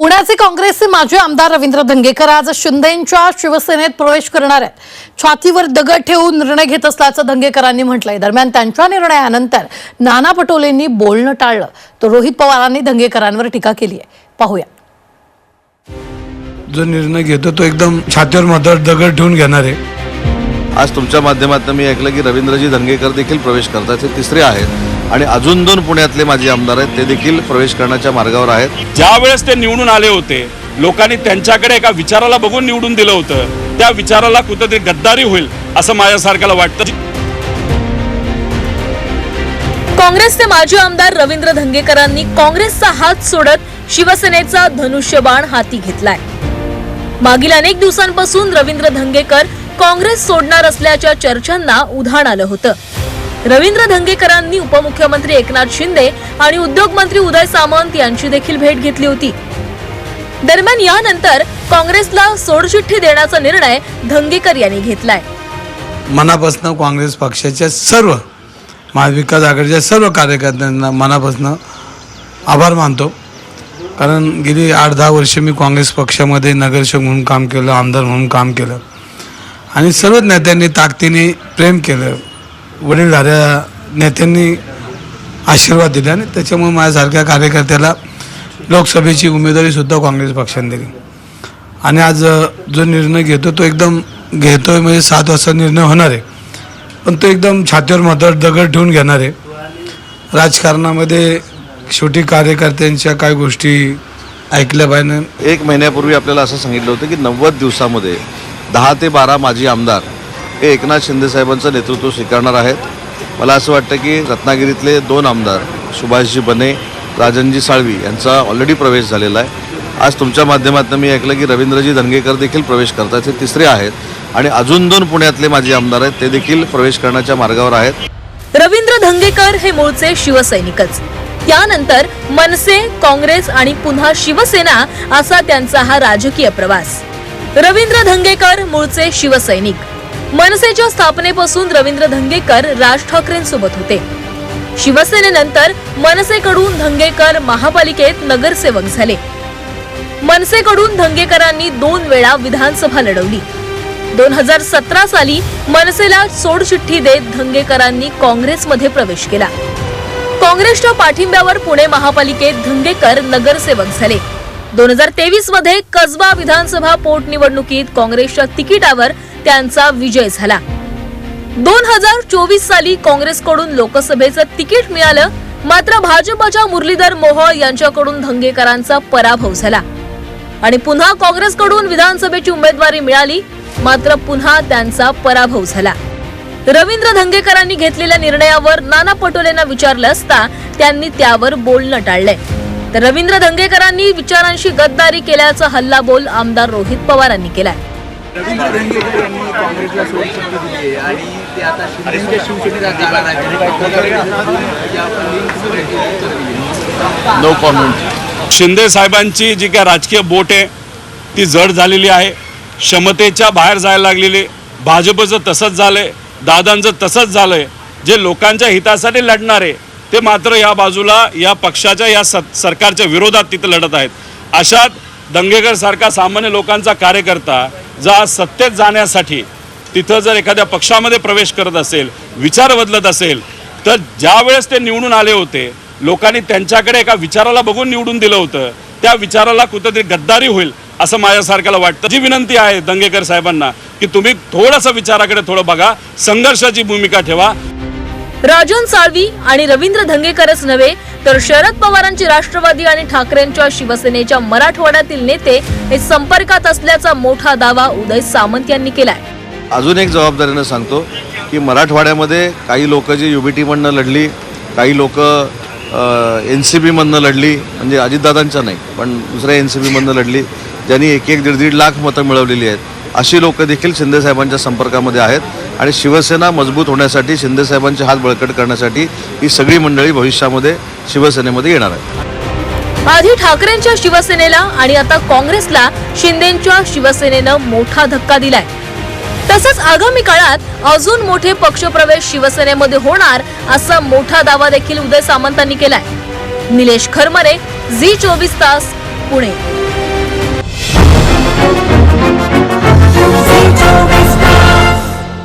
पुण्याचे काँग्रेसचे माजी आमदार रवींद्र धंगेकर आज शिंदेंच्या शिवसेनेत प्रवेश करणार आहेत. छातीवर दगड ठेवून निर्णय घेत असल्याचं धंगेकरांनी म्हटलंय. दरम्यान त्यांच्या निर्णयानंतर नाना पटोलेंनी बोलणं टाळलं. तर रोहित पवारांनी धंगेकरांवर टीका केली आहे. पाहूया. जो निर्णय घेतो तो एकदम छातीवर मदर दगड ठेवून घेणार. आहे आज तुमच्या माध्यमातून मी ऐकलं की रवींद्रजी धंगेकर देखील प्रवेश करतात. हे तिसरे आहेत. आणि अजून दोन पुण्यातले माजी आमदार आहेत ते देखील प्रवेश करण्याच्या मार्गावर आहेत. ज्या वेळेस ते निवडून आले होते लोकांनी त्यांच्याकडे एका विचाराला बघून निवडून दिलं होतं. त्या विचाराला कुठंतरी गद्दारी होईल असं माझ्यासारख्याला वाटतं. काँग्रेसचे माजी आमदार रवींद्र धंगेकरांनी काँग्रेसचा हात सोडत शिवसेनेचा धनुष्यबाण हाती घेतलाय. मागील अनेक दिवसांपासून रवींद्र धंगेकर काँग्रेस सोडणार असल्याच्या चर्चांना उधाण आलं होतं. रवींद्र धंगेकरांनी उपमुख्यमंत्री एकनाथ शिंदे आणि उद्योगमंत्री उदय सामंत यांची देखील भेट घेतली होती. दरम्यान यानंतर काँग्रेसला सोडचिठ्ठी देण्याचा निर्णय धंगेकर यांनी घेतलाय. मनापासून काँग्रेस पक्षाच्या सर्व महाविकास आघाडीच्या सर्व कार्यकर्त्यांना मनापासून आभार मानतो. कारण गेली आठ दहा वर्ष मी काँग्रेस पक्षामध्ये नगरसेवक म्हणून काम केलं आमदार म्हणून काम केलं. आणि सर्वच नेत्यांनी ताकदीने प्रेम केलं. वडीलधाऱ्या नेत्यांनी आशीर्वाद दिले आणि त्याच्यामुळे माझ्यासारख्या कार्यकर्त्याला लोकसभेची उमेदवारीसुद्धा काँग्रेस पक्षाने दिली. आणि आज जो निर्णय घेतो तो एकदम घेतो आहे म्हणजे सात वाजता निर्णय होणार आहे. पण तो एकदम छातीवर मदर दगड ठेवून घेणार आहे. राजकारणामध्ये शेवटी कार्यकर्त्यांच्या काय गोष्टी ऐकल्या पाहिजे. एक महिन्यापूर्वी आपल्याला असं सांगितलं होतं की नव्वद दिवसामध्ये दहा ते बारा माजी आमदार हे एकनाथ शिंदे साहेबांचं नेतृत्व स्वीकारणार आहेत. मला असं वाटतं की रत्नागिरीतले दोन आमदार सुभाषजी बने राजनजी साळवी यांचा ऑलरेडी प्रवेश झालेला आहे. आज तुमच्या माध्यमातून मी ऐकलं की रवींद्रजी धंगेकर देखील प्रवेश करतात. हे तिसरे आहेत. आणि अजून दोन पुण्यातले माझे आमदार आहेत ते देखील प्रवेश करण्याच्या मार्गावर आहेत. रवींद्र धंगेकर हे मूळचे शिवसैनिकच. त्यानंतर मनसे काँग्रेस आणि पुन्हा शिवसेना असा त्यांचा हा राजकीय प्रवास. रवींद्र धंगेकर मूळचे शिवसैनिक. मनसेच्या स्थापनेपासून रवींद्र धंगेकर राज ठाकरेंसोबत होते. शिवसेनेनंतर मनसेकडून धंगेकर महापालिकेत नगरसेवक झाले. मनसेकडून धंगेकरांनी दोन वेळा विधानसभा लढवली. दोन हजार सतरा साली मनसेला सोडचिठ्ठी देत धंगेकरांनी काँग्रेसमध्ये प्रवेश केला. काँग्रेसच्या पाठिंब्यावर पुणे महापालिकेत धंगेकर नगरसेवक झाले. दोन हजार तेवीसमध्ये कसबा विधानसभा पोटनिवडणुकीत काँग्रेसच्या तिकिटावर त्यांचा विजय झाला. दोन हजार चोवीस साली काँग्रेसकडून लोकसभेचं तिकीट मिळालं मात्र भाजपच्या मुरलीधर मोहोळ यांच्याकडून धंगेकरांचा पराभव झाला. आणि पुन्हा काँग्रेसकडून विधानसभेची उमेदवारी मिळाली मात्र पुन्हा त्यांचा पराभव झाला. रवींद्र धंगेकरांनी घेतलेल्या निर्णयावर नाना पटोलेंना विचारलं असता त्यांनी त्यावर बोलणं टाळलंय. तर रवींद्र धंगेकरांनी विचारांशी गद्दारी केल्याचा हल्लाबोल आमदार रोहित पवारांनी केलाय. रवींद्र धंगेकर यांनी काँग्रेसला सोडचिठ्ठी दिली आहे. आणि ते आता शिंदेच्या शिवसेनेचा जाणार आहे नो कॉमेंट शिंदे साहेबांची जी काय राजकीय बोट आहे ती जड झालेली आहे. क्षमतेच्या बाहेर जायला लागलेली भाजपचं तसंच झालंय. दादांचं तसंच झालंय. जे लोकांच्या हितासाठी लढणारे ते मात्र या बाजूला या पक्षाच्या या सत सरकारच्या विरोधात तिथं लढत आहेत. अशात दंगेकर सारखा सामान्य लोकांचा कार्यकर्ता जर सत्तेत जाण्यासाठी तिथं जर एखाद्या पक्षामध्ये प्रवेश करत असेल विचार बदलत असेल तर ज्यावेळेस ते निवडून आले होते लोकांनी त्यांच्याकडे एका विचाराला बघून निवडून दिलं होतं. त्या विचाराला कुठंतरी गद्दारी होईल असं माझ्यासारख्याला वाटतं. जी विनंती आहे दंगेकर साहेबांना की तुम्ही थोडासा विचाराकडे थोडं बघा संघर्षाची भूमिका ठेवा. राजन साळवी आणि रवींद्र धंगेकरच नव्हे तर शरद पवारांची राष्ट्रवादी आणि ठाकरेंच्या शिवसेनेच्या मराठवाड्यातील नेते हे संपर्कात असल्याचा मोठा दावा उदय सामंत यांनी केलाय. अजून एक जबाबदारीनं सांगतो की मराठवाड्यामध्ये काही लोक जी यू बी टीमधनं लढली काही लोक एन सी बीमधनं लढली म्हणजे अजितदादांच्या नाही पण दुसऱ्या एन सी बीमधनं लढली ज्यांनी एक एक दीड दीड लाख मतं मिळवलेली आहेत अशी लोक देखील शिंदेसाहेबांच्या संपर्कामध्ये आहेत. आणि शिवसेना मजबूत होण्यासाठी शिंदेसाहेबांचे हात बळकट करण्यासाठी ही सगळी मंडळी भविष्यामध्ये शिवसेनेमध्ये येणार आहेत. आधी ठाकरेंच्या शिवसेनेला आणि आता काँग्रेसला शिंदेच्या शिवसेनेनं मोठा धक्का दिलाय. तसंच आगामी काळात अजून मोठे पक्षप्रवेश शिवसेनेमध्ये होणार असा मोठा दावा देखील उदय सामंतांनी केलाय. निलेश खरमरे झी चोवीस तास पुणे.